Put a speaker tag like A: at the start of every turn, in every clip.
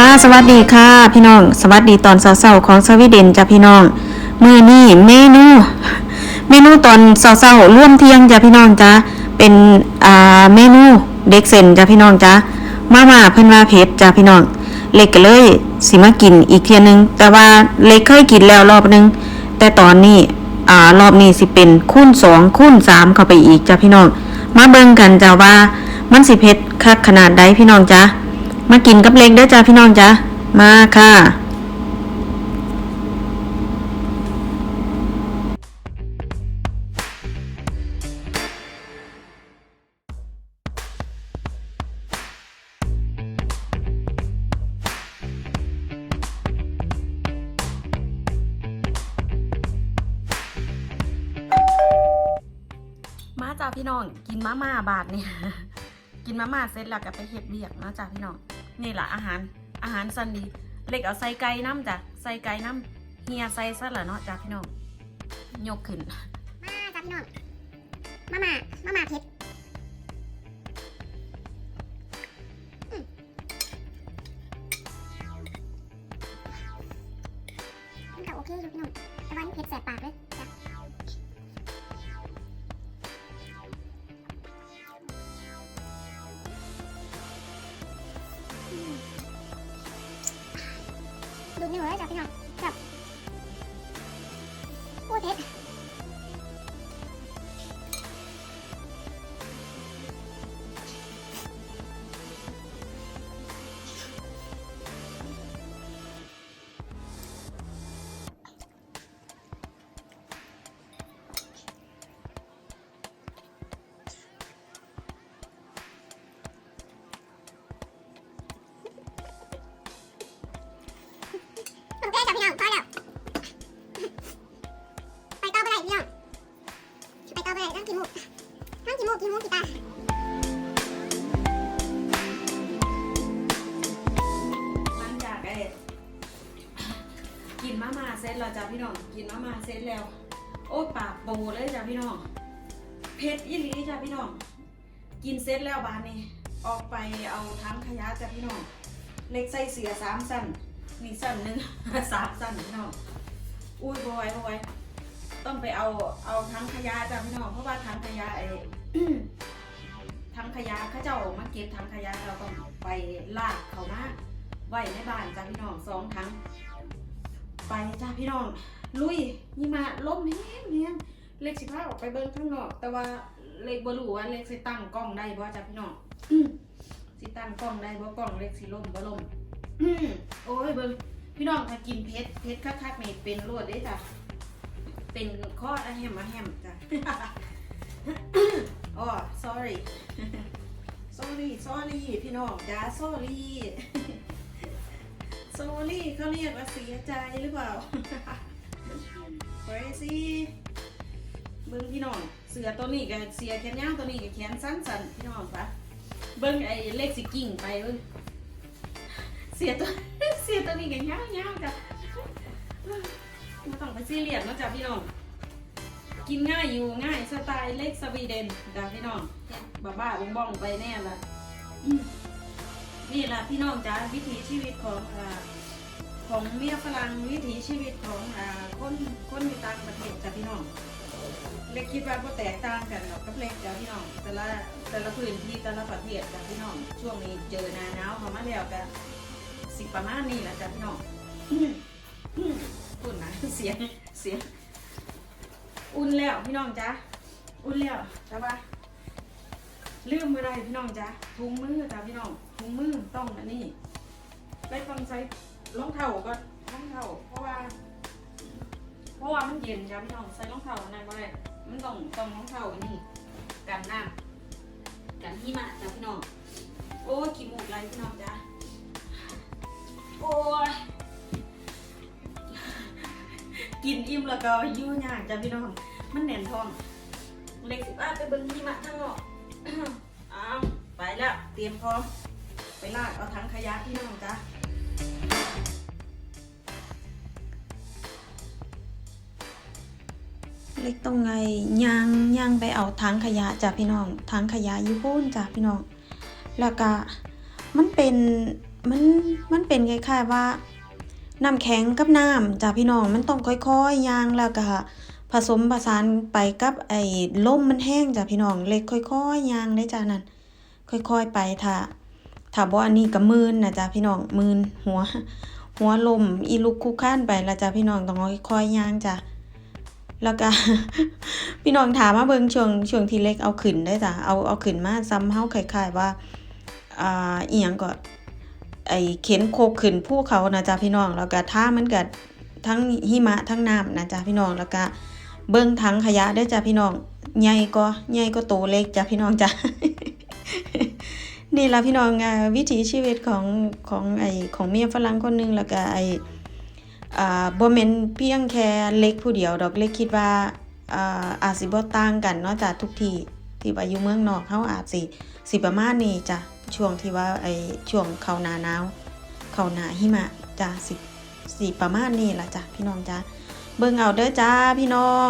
A: ค่ะสวัสดีค่ะ พี่น้อง สวัสดีตอนเช้าๆของสวีเดนจ้ะพี่น้องมื้อนี้เมนูเมนูตอนเช้าๆร่วมเที่ยงจ้ะพี่น้องจ้ะเป็นอ่าเมนูเด็กเส้นจ้ะพี่น้องจ้ะมาม่าเพิ่นว่าเผ็ดจ้ะพี่น้อง เล็กก็เลยสิมากินอีกเที่ยนึง แต่ว่าเล็กเคยกินแล้วรอบนึง แต่ตอนนี้อ่ารอบนี้สิเป็นคูณสองคูณสามเข้าไปอีกจ้ะพี่น้อง มาเบิ่งกันจ้ะว่ามันสิเผ็ดคักขนาดใดพี่น้องจ้ะ มากินกับเล็กด้อจ้าพี่น้องจ้ามาค่ะมาจ้าพี่น้องกินมาม่าบาทเนี่ย กินมาม่าเสร็จแล้วก็ไปเฮ็ดเบียกเนาะจ้าพี่น้อง นี่แหละอาหารอาหารสันดีเล็กเอาใส่ไก่น้ำจ้ะใส่ไก่น้ำเฮียใส่ซะละเนาะจ้าพี่น้องยกขึ้น
B: มาจ้าพี่น้องมามามามาเพชรอืมมันก็โอเคอยู่พี่น้องแต่ว่านี่เพชรแสบปากเลย ดูดนิ้วเลยจ้ะพี่น้องแบบโอ้ยเพช นั่งกี่โมงกี่โมงกี่ตา
A: หลังจากไอ้กินมาม่าเสร็จแล้วจ้าพี่น้อง กินมาม่าเสร็จแล้ว โอ้ยปากโบเลยจ้าพี่น้อง เผ็ดอีหลีจ้าพี่น้อง กินเสร็จแล้วบานนี้ออกไปเอาทั้งขยะจ้าพี่น้อง เล็กใส่เสียสามสั้นนี่สั้นหนึ่งสามสั้นพี่น้อง อุ้ยบอยบอยต้องไปเอาเอาทั้งขยะจ้าพี่น้อง เพราะว่าทั้งขยะไอ้ ทั้งขยะเขาเจ้ามาเก็บทั้งขยะเราต้องไปลากเขามาไว้ในบ้านจ้าพี่น้องสองทั้งไปจ้าพี่น้อง ลุยนี่มาล้มแห้งเนี่ยเล็กสิพาออกไปเบิ่งข้างนอก แต่ว่าเล็กบรูว่าเล็กสิตั้งกล้องได้บ่จ้าพี่น้องสิตั้งกล้องได้บ่กล้องเล็กสิล่มบ่ล่มโอ้ยเบิ่งพี่น้องถ้ากินเผ็ดเผ็ดคักๆนี่เป็นรวดเด้จ้ะเป็นข้ออะแฮมอะแฮมจ้ะ อ๋อ sorry sorry sorry พี่น้องจ้า sorry sorry เขาเรียกว่าเสียใจหรือเปล่า crazy เบิ้งพี่น้อง เสือตัวนี้กับเสียแขนยาวตัวนี้กับแขนสั้นๆพี่น้องปะเบิ้งไอ้เล็กสิกิ่งไปเบิ้งเสียตัวเสียตัวนี้กับยาวๆจ้ะไม่ต้องไปซีเรียสนะจ้ะพี่น้อง กินง่ายอยู่ง่ายสไตล์ เล็กสวีเดนจ้ะพี่น้องบ้าบ้าๆบ้องๆไปแน่ละอืมนี่แหละพี่น้องจ้าวิถีชีวิตของอ่าของเมียฝรั่งวิถีชีวิตของอ่าคนคนอยู่ต่างประเทศจ้ะพี่น้องเล็กคิดว่าก็แตกต่างกันหรอกกับเล็กจ้ะพี่น้อง แต่ละแต่ละพื้นที่แต่ละประเทศจ้ะพี่น้อง ช่วงนี้เจอหนาหนาวเข้ามาแล้วกันสิประมาณนี้แหละจ้ะพี่น้องพูดนะเสียงเสียง อุ่นแล้วพี่น้องจ้า อุ่นแล้วแต่ว่าลืมไม่ได้พี่น้องจ้าถุงมือจ้าพี่น้องถุงมือต้องอันนี้ได้ต้องใช้รองเท้าก็รองเท้าเพราะว่า เพราะว่ามันเย็นจ้าพี่น้องใส่รองเท้านนั้นก็ได้มันต้องต้องรองเท้าอันนี้กันน้ำกันหิมะจ้าพี่น้องโอ้ยขี้มูกไหลพี่น้องจ้าโอ้ยกินอิ่มแล้วก็ยุ่ยากจ้ะพี่น้อง มันแน่นท้อง เล็กสิบ้าไปเบิ่งหิมะข้างนอกอ้าวไปแล้ว เตรียมพร้อม ไปลากเอาถังขยะพี่น้องจ้ะเล็กต้องไงย่างย่างไปเอาถังขยะจ้ะพี่น้องถังขยะยู่พูนจ้ะพี่น้อง แล้วก็มันเป็นมันมันเป็นเป็นคล้ายๆว่าน้ำแข็งกับน้ำจ้ะพี่น้องมันต้องค่อยๆย่างแล้วก็ ผสมผสานไปกับไอ้ลมมันแห้งจ้ะพี่น้องเล็กค่อยๆยางได้จ้ะนั่นค่อยๆไปถ้าถ้าบ่อันนี้ก็มืนนะจ้ะพี่น้องมืนหัว หัวลมอีลุกคุกค้านไปและจ้ะพี่น้องต้องค่อยๆยางจ้ะแล้วก็พี่น้องถามมาเบิ่งช่วงช่วงที่เล็กเอาขึ้นได้จ้ะเอาเอาขึ้นมาซ้ำเฮาคล้ายๆว่าอ่าอีหยังก็ไอเข็นโคกขึ้นภูเขานะจ๊ะพี่น้องแล้วก็ท่ามันก็ทั้งหิมะทั้งน้ำนะจ๊ะพี่น้องแล้วก็ เบิ้งถังขยะได้อจ้ะพี่น้องใหญ่ก็ใหญ่ก็โตเล็กจ้ะพี่น้องจ้ะนี่ละพี่น้องวิถีชีวิตของของไอของเมียฝรั่งคนหนึงแล้วก็ไออ่าบ่แม่นเพียงแค่เล็กผู้เดียวดอกเล็กคิดว่าอ่าอาจสิบ่ต่างกันเนาะจ้ะทุกที่ที่ว่าอยู่เมืองนอกเฮาอาจสิสิประมาณนี้จ้ะช่วงที่ว่าไอช่วงเข้าหน้าหนาวเข้าหนาหิมะจ้าสิสิประมาณนี้ล่ะจ้ะพี่น้องจ้า เบิ่งเอาเด้อจ้าพี่น้อง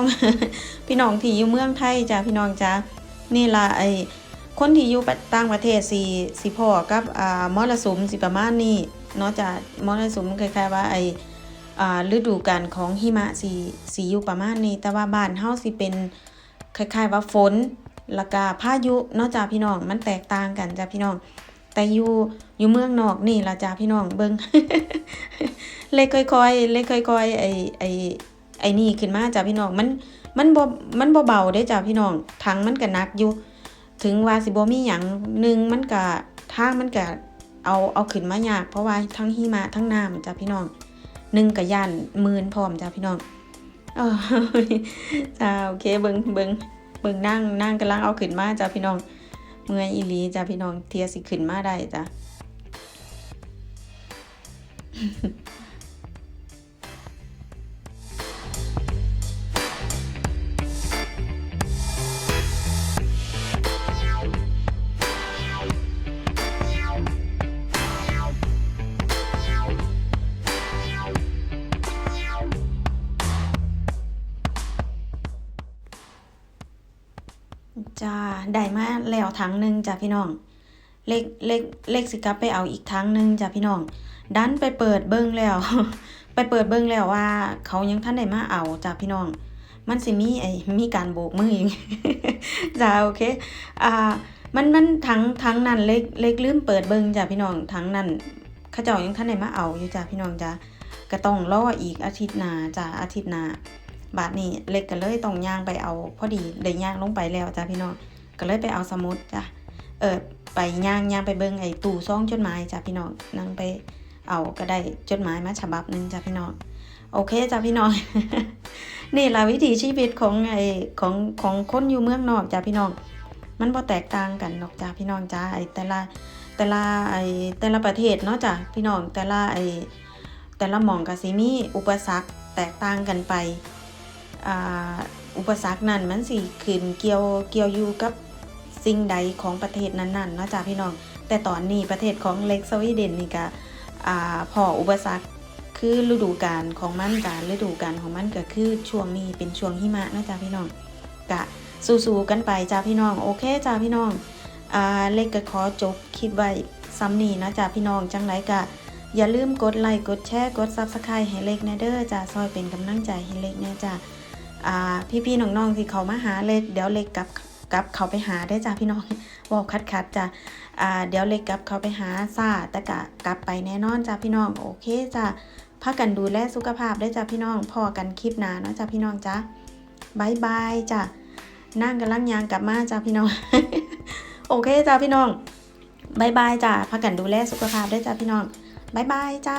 A: พี่น้องที่อยู่เมืองไทยจ้าพี่น้องจ้านี่ละไอคนที่อยู่ต่างประเทศสิสิพ่อกับอ่ามรสุมสิประมาณนี้เนาะจ้ามรสุมคล้ายๆว่าไออ่าฤดูกาลของหิมะสิสิอยู่ประมาณนี้ แต่ว่าบ้านเฮาสิเป็นคล้ายๆว่าฝนล้วก็พายุเนาะจ้าพี่น้องมันแตกต่างกันจ้าพี่น้อง แต่อยู่อยู่เมืองนอกนี่ละจ้าพี่น้องเบิงเล็กค่อยๆเล็กค่อยๆไอไอ ไอ้นี่ขึ้นมาจ้าพี่น้องมันมันบ่มันบ่เบาได้จ้าพี่น้องถังมันก็นักอยู่ ถึงว่าสิบ่มีหยังหนึ่งมันก็ทางมันก็เอาเอาขึ้นมายาก เพราะว่าทั้งหิมะทั้งน้ำจ้าพี่น้องหนึ่งก็ย่านมืนพร้อมจ้าพี่น้องเออจ้าโอเคเบิงเบิงเบิงนั่งนั่งกำลังเอาขึ้นมาจ้าพี่น้องเมื่อยอีหลีจ้ะพี่น้องเทียสิขึ้นมาได้จ้ะ จ้าได้มาแล้วถังหนึ่งจ้ะพี่น้อง เล็กเล็กเล็กสิกลับไปเอาอีกถังหนึ่งจ้ะพี่น้อง ดันไปเปิดเบิ้งแล้ว ไปเปิดเบิ้งแล้วว่า เขายังท่านได้มาเอาจ้ะพี่น้อง มันสิมีไอ้มีการโบกมืออีกจ้าโอเค อ่า มันมันถังถังนั้นเล็กเล็กลืมเปิดเบิ้งจ้ะพี่น้องถังนั้นเขาเจ้ายังท่านได้มาเอาอยู่จ้ะพี่น้องจ้ะก็ต้องรออีกอาทิตย์หน้าจ้ะอาทิตย์หน้า บาทนี้เล็กก็เลยต้องย่างไปเอาพอดีได้ย่างลงไปแล้วจ้ะพี่น้องก็เลยไปเอาสมุดจ้ะเออไปย่างย่างไปเบิ่งไอ้ตู้ซ่องจดหมายจ้ะพี่น้องนั่งไปเอาก็ได้จดหมายมาฉบับหนึ่งจ้ะพี่น้องโอเคจ้ะพี่น้องนี่ละวิถีชีวิตของไอ้ของของคนอยู่เมืองนอกจ้ะพี่น้องมันบ่แตกต่างกันหรอกจ้ะพี่น้องจ้ะไอ้แต่ละแต่ละไอ้แต่ละประเทศเนาะจ้ะพี่น้องแต่ละไอ้แต่ละหม่องก็สิมีอุปสรรคแตกต่างกันไป อุปสรรคนั้นมันสิขึ้นเกี่ยวเกี่ยวอยู่กับสิ่งใดของประเทศนั้นๆเนาะจ้าพี่น้อง แต่ตอนนี้ประเทศของเล็กสวีเดนนี่ก็พออุปสรรคคือฤดูกาลของมันกาฤดูกาลของมันก็คือช่วงนี้เป็นช่วงหิมะนะจ้าพี่น้องกะสู้ๆกันไปจ้าพี่น้องโอเคจ้าพี่น้องอเล็กก็ขอจบคลิปไว้ซ้ำนี้นะจ้าพี่น้องจังไรกะอย่าลืมกดไลค์กดแชร์กด Subscribe ให้เล็กแนเด้อจ้าซอยเป็นกำลังใจให้เล็กแน่จ้า พี่ๆน้องๆที่เขามาหาเล็กเดี๋ยวเล็กกลับกลับเขาไปหาได้จ้าพี่น้องบอกคัดคัดจ้ะอ่าเดี๋ยวเล็กกลับเขาไปหาซาแต่กะกลับไปแน่นอนจ้าพี่น้องโอเคจ้าพักกันดูแลสุขภาพได้จ้าพี่น้องพอกันคลิปหน้าเนาะจ้าพี่น้องจ้าบายบายจ้านั่งกันลังยางกลับมาจ้าพี่น้อง โอเคจ้าพี่น้องบายบายจ้าพักกันดูแลสุขภาพได้จ้าพี่น้องบายบายจ้า